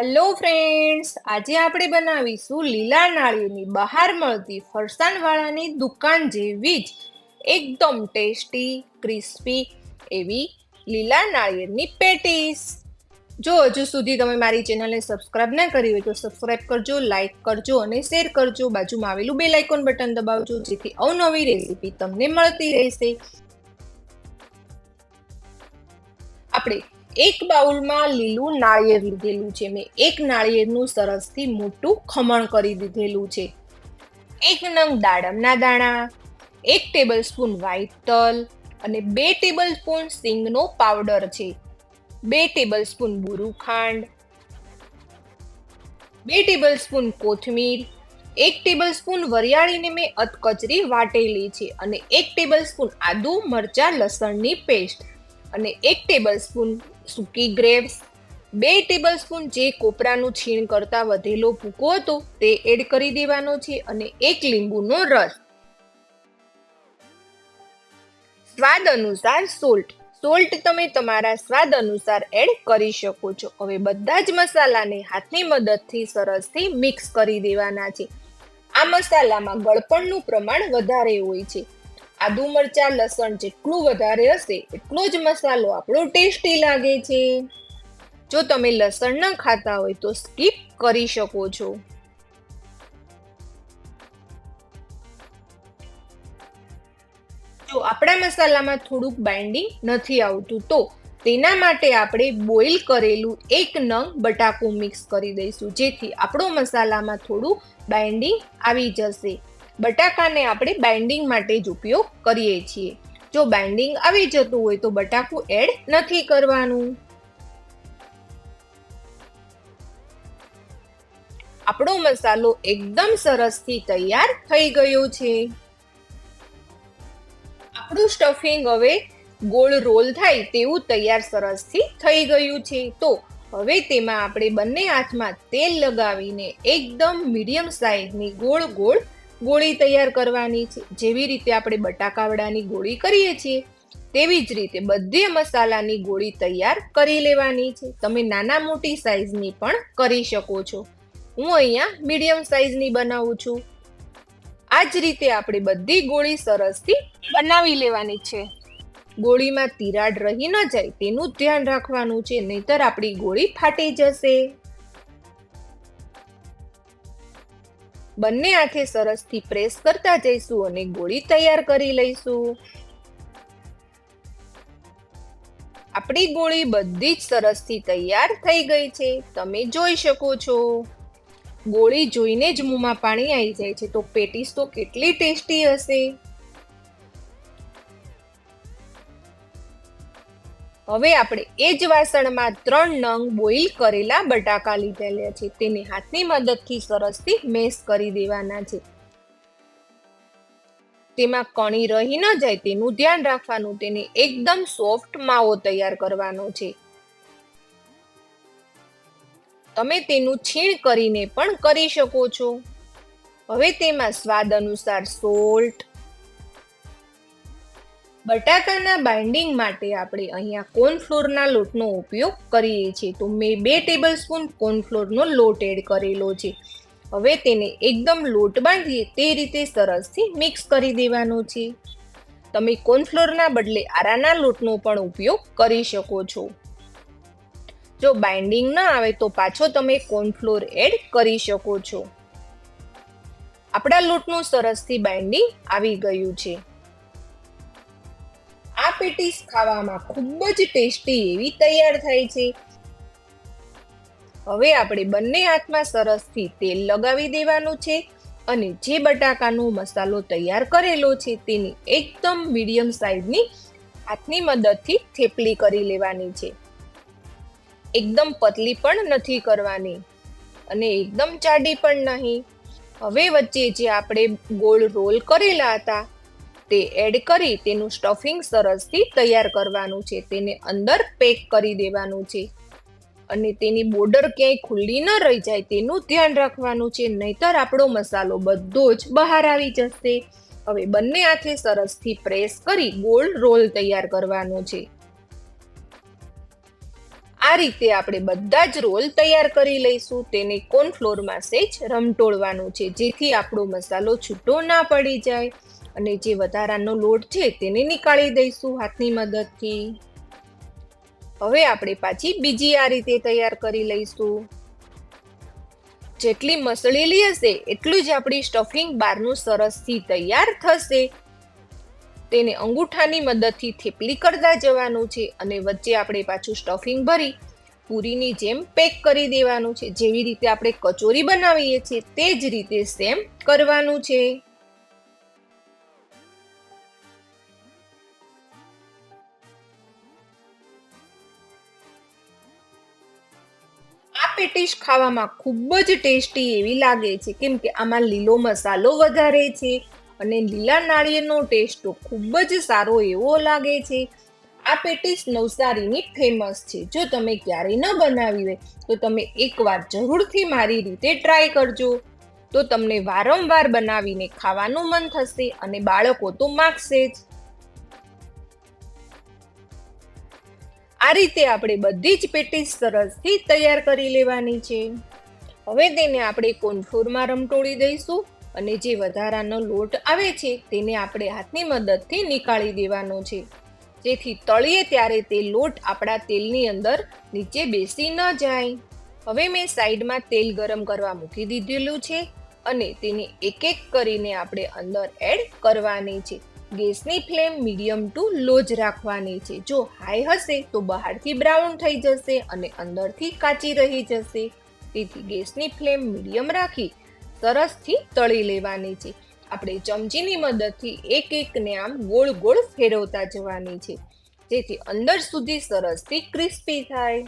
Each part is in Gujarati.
હેલો ફ્રેન્ડ્સ આજે આપણે બનાવીશું લીલા નાળિયેરની બહાર મળતી ફરસાણવાળાની દુકાન જેવી જ એકદમ ટેસ્ટી, ક્રિસ્પી એવી લીલા નાળિયેરની પેટીસ. જો હજુ સુધી તમે મારી ચેનલને સબસ્ક્રાઇબ ના કરી હોય તો સબસ્ક્રાઇબ કરજો, લાઇક કરજો અને શેર કરજો. બાજુમાં આવેલું બે લાઇકોન બટન દબાવજો, જેથી અવનવી રેસીપી તમને મળતી રહેશે. આપણે એક બાઉલમાં લીલું નાળિયેર લીધેલું છે. મેં એક નાળિયેરનું સરસથી મોટું ખમણ કરી દીધેલું છે. એક નંગ દાડમના દાણા, એક ટેબલ સ્પૂન વ્હાઈટ તલ અને બે ટેબલ સ્પૂન સિંગનો પાવડર છે. બે ટેબલ સ્પૂન બુરુ ખાંડ બે ટેબલ સ્પૂન કોથમીર, એક ટેબલ સ્પૂન વરિયાળીને મેં અધકચરી વાટેલી છે અને એક ટેબલ સ્પૂન આદુ મરચાં લસણની પેસ્ટ. અને એક ટેબલ સ્પૂન સૂકી ગ્રેપ્સ બે ટેબલ સ્પૂન જે કોપરાનું છીણ કરતાં વધેલો ભૂકો હતો તે એડ કરી દેવાનો છે અને એક લીંબુનો રસ. સ્વાદ અનુસાર સોલ્ટ સોલ્ટ તમે તમારા સ્વાદ અનુસાર એડ કરી શકો છો. હવે બધા જ મસાલાને હાથની મદદથી સરસથી મિક્સ કરી દેવાના છે. આ મસાલામાં ગળપણનું પ્રમાણ વધારે હોય છે. આદુ મરચા, લસણ જેટલું વધારે હશે, એટલો જ મસાલો આપણો ટેસ્ટી લાગે છે. જો તમે લસણ ન ખાતા હોય તો સ્કીપ કરી શકો છો. જો આપણા મસાલામાં થોડુંક બાઇન્ડિંગ નથી આવતું, તો તેના માટે આપણે બોઇલ કરેલું એક નંગ બટાકું મિક્સ કરી દઈશું, જેથી આપણો મસાલામાં થોડું બાઇન્ડિંગ આવી જશે. બટાકાને આપણે બાઇન્ડિંગ માટે જ ઉપયોગ કરીએ છીએ. જો બાઇન્ડિંગ આવી જતું હોય તો બટાકું એડ નથી કરવાનું. આપણો મસાલો એકદમ સરસથી તૈયાર થઈ ગયો છે. આપણું સ્ટફિંગ હવે ગોળ રોલ થાય તેવું તૈયાર સરસથી થઈ ગયું છે. તો હવે તેમાં આપણે બંને હાથમાં તેલ લગાવીને એકદમ મીડિયમ સાઈઝની ગોળ ગોળ ગોળી તૈયાર કરવાની છે. જેવી રીતે આપણે બટાકાવડાની ગોળી કરીએ છીએ, તેવી જ રીતે બધી મસાલાની ગોળી તૈયાર કરી લેવાની છે. તમે નાના મોટી સાઈઝની પણ કરી શકો છો. હું અહીંયા મીડિયમ સાઈઝની બનાવું છું. આ જ રીતે આપણે બધી ગોળી સરસથી બનાવી લેવાની છે. ગોળીમાં તિરાડ રહી ન જાય તેનું ધ્યાન રાખવાનું છે, નહીતર આપણી ગોળી ફાટી જશે. બંને હાથે સરસથી પ્રેસ કરતા જઈશું અને ગોળી તૈયાર કરી લઈશું. આપણી ગોળી બધી જ સરસથી તૈયાર થઈ ગઈ છે. તમે જોઈ શકો છો. ગોળી જોઈને જ મોંમાં પાણી આવી જાય છે. તો પેટીસ તો કેટલી ટેસ્ટી હશે. હવે આપણે એ જ વાસણમાં ત્રણ નંગ બોઇલ કરેલા બટાકા લીધેલા છે. તેને હાથની મદદથી સરસથી મેશ કરી દેવાના છે. તેમાં કણી રહી ન જાય તેનું ધ્યાન રાખવાનું. તેને એકદમ સોફ્ટ માવો તૈયાર કરવાનો છે. તમે તેનું છીણ કરીને પણ કરી શકો છો. હવે તેમાં સ્વાદ અનુસાર સોલ્ટ બટાકાના બાઇન્ડિંગ માટે આપણે અહીંયા કોર્નફ્લોરના લોટનો ઉપયોગ કરીએ છીએ. તો મેં બે ટેબલ સ્પૂન કોર્નફ્લોરનો લોટ એડ કરેલો છે. હવે તેને એકદમ લોટ બાંધીએ તે રીતે સરસથી મિક્સ કરી દેવાનો છે. તમે કોર્નફ્લોરના બદલે આરાના લોટનો પણ ઉપયોગ કરી શકો છો. જો બાઇન્ડિંગ ન આવે તો પાછો તમે કોર્નફ્લોર એડ કરી શકો છો. આપણા લોટનું સરસથી બાઇન્ડિંગ આવી ગયું છે. આ પેટીસ ખાવામાં ખૂબ જ ટેસ્ટી એવી તૈયાર થાય છે. હવે આપણે બંને હાથમાં સરસથી તેલ લગાવી દેવાનું છે અને જે બટાકાનો મસાલો તૈયાર કરેલો છે તેની એકદમ મીડિયમ સાઈઝની હાથની મદદથી થેપલી કરી લેવાની છે. એકદમ પતલી પણ નથી કરવાની અને એકદમ જાડી પણ નહીં. હવે વચ્ચે જે આપણે ગોળ રોલ કરેલા હતા તે એડ કરી તેનું સ્ટફિંગ સરસથી તૈયાર કરવાનું છે. તેને અંદર પેક કરી દેવાનું છે. અને તેની બોર્ડર ક્યાંય ખુલ્લી ન રહી જાય તેનું ધ્યાન રાખવાનું છે. નહીતર આપણો મસાલો બધો જ બહાર આવી જશે. હવે બંને હાથે સરસથી પ્રેસ કરી ગોળ રોલ તૈયાર કરવાનો છે. આ રીતે આપણે બધા જ રોલ તૈયાર કરી લઈશું. તેને કોર્નફ્લોરમાં સેજ રમટોળવાનું છે. જેથી આપણો મસાલો છૂટો ના પડી જાય. અને જે વધારાનો લોટ છે તેને નીકાળી દઈશું હાથની મદદથી. હવે આપણે પાછી બીજી આ રીતે તૈયાર કરી લઈશું. જેટલી મસળેલી હશે એટલું જ આપણી સ્ટફિંગ બહારનું સરસથી તૈયાર થશે. તેને અંગૂઠાની મદદથી થેપલી કરતા જવાનું છે અને વચ્ચે આપણે પાછું સ્ટફિંગ ભરી પૂરીની જેમ પેક કરી દેવાનું છે. જેવી રીતે આપણે કચોરી બનાવીએ છીએ તે જ રીતે સેમ કરવાનું છે. આ પેટીસ ખાવામાં ખૂબ જ ટેસ્ટી એવી લાગે છે. કેમ કે આમાં લીલો મસાલો વધારે છે અને લીલા નાળિયેરનો ટેસ્ટ તો ખૂબ જ સારો એવો લાગે છે. આ પેટીસ નવસારીની ફેમસ છે. જો તમે ક્યારેય ન બનાવી હોય, તો તમે એકવાર જરૂરથી મારી રીતે ટ્રાય કરજો. તો તમને વારંવાર બનાવીને ખાવાનું મન થશે અને બાળકો તો માગશે જ. આ રીતે આપણે બધી જ પેટીસ સરસથી તૈયાર કરી લેવાની છે. હવે તેને આપણે કોનફોરમાં રમટોળી દઈશું અને જે વધારાનો લોટ આવે છે તેને આપણે હાથની મદદથી નીકાળી દેવાનો છે. જેથી તળીએ ત્યારે તે લોટ આપણા તેલની અંદર નીચે બેસી ન જાય. હવે મેં સાઈડમાં તેલ ગરમ કરવા મૂકી દીધેલું છે અને તેને એક એક કરીને આપણે અંદર એડ કરવાની છે. ગેસની ફ્લેમ મીડિયમ ટુ લો જ રાખવાની છે. જો હાઈ હશે તો બહારથી બ્રાઉન થઈ જશે અને અંદરથી કાચી રહી જશે. તેથી ગેસની ફ્લેમ મીડિયમ રાખી સરસથી તળી લેવાની છે. આપણે ચમચીની મદદથી એક એકને આમ ગોળ ગોળ ફેરવતા જવાની છે. જેથી અંદર સુધી સરસથી ક્રિસ્પી થાય.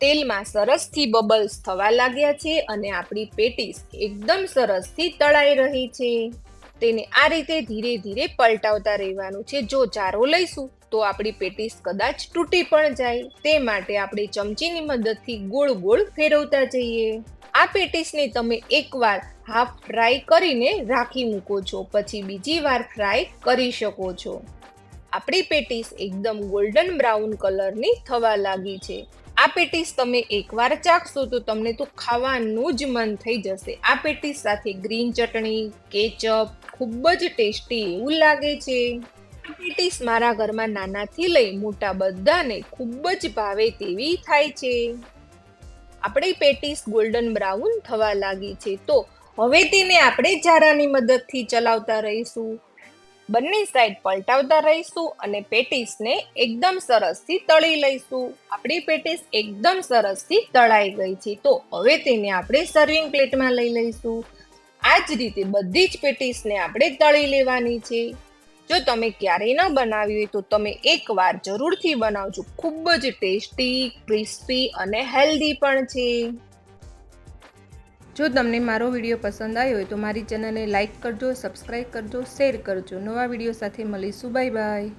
તેલમાં સરસથી બબલ્સ થવા લાગ્યા છે અને આપણી પેટીસ એકદમ સરસથી તળાઈ રહી છે. તેને આ રીતે ધીરે ધીરે પલટાવતા રહેવાનું છે. જો ચારો લઈશું, તો આપણી પેટીસ કદાચ તૂટી પણ જાય. તે માટે આપણે ચમચીની મદદથી ગોળ ગોળ ફેરવતા જઈએ. આ પેટીસને તમે એકવાર હાફ ફ્રાય કરીને રાખી મૂકો છો. પછી બીજી વાર ફ્રાય કરી શકો છો. આપણી પેટીસ એકદમ ગોલ્ડન બ્રાઉન કલરની થવા લાગી છે. આ પેટીસ તમે એકવાર ચાખશો, તો તમને તો ખાવાનું જ મન થઈ જશે. આ પેટીસ સાથે ગ્રીન ચટણી કેચઅપ ખૂબ જ ટેસ્ટી એવું લાગે છે. પેટીસ મારા ઘરમાં નાનાથી લઈ મોટા બધાને ખૂબ જ ભાવે તેવી થાય છે. આપણી પેટીસ ગોલ્ડન બ્રાઉન થવા લાગી છે તો હવે તેને આપણે જારાની મદદથી ચલાવતા રહીશું. બંને સાઈડ પલટાવતા રહીશું અને પેટીસને એકદમ સરસથી તળી લઈશું. આપણી પેટીસ એકદમ સરસથી તળાઈ ગઈ છે તો હવે તેને આપણે સર્વિંગ પ્લેટમાં લઈ લઈશું. આ જ રીતે બધી જ પેટીસને આપણે તળી લેવાની છે. જો તમે ક્યારેય ન બનાવી હોય તો તમે એકવાર જરૂરથી બનાવજો. ખૂબ જ ટેસ્ટી, ક્રિસ્પી અને હેલ્ધી પણ છે. જો તમને મારો વીડિયો પસંદ આવ્યો હોય તો મારી ચેનલને લાઇક કરજો, સબસ્ક્રાઈબ કરજો, શેર કરજો. નવા વીડિયો સાથે મળીશું. Bye bye.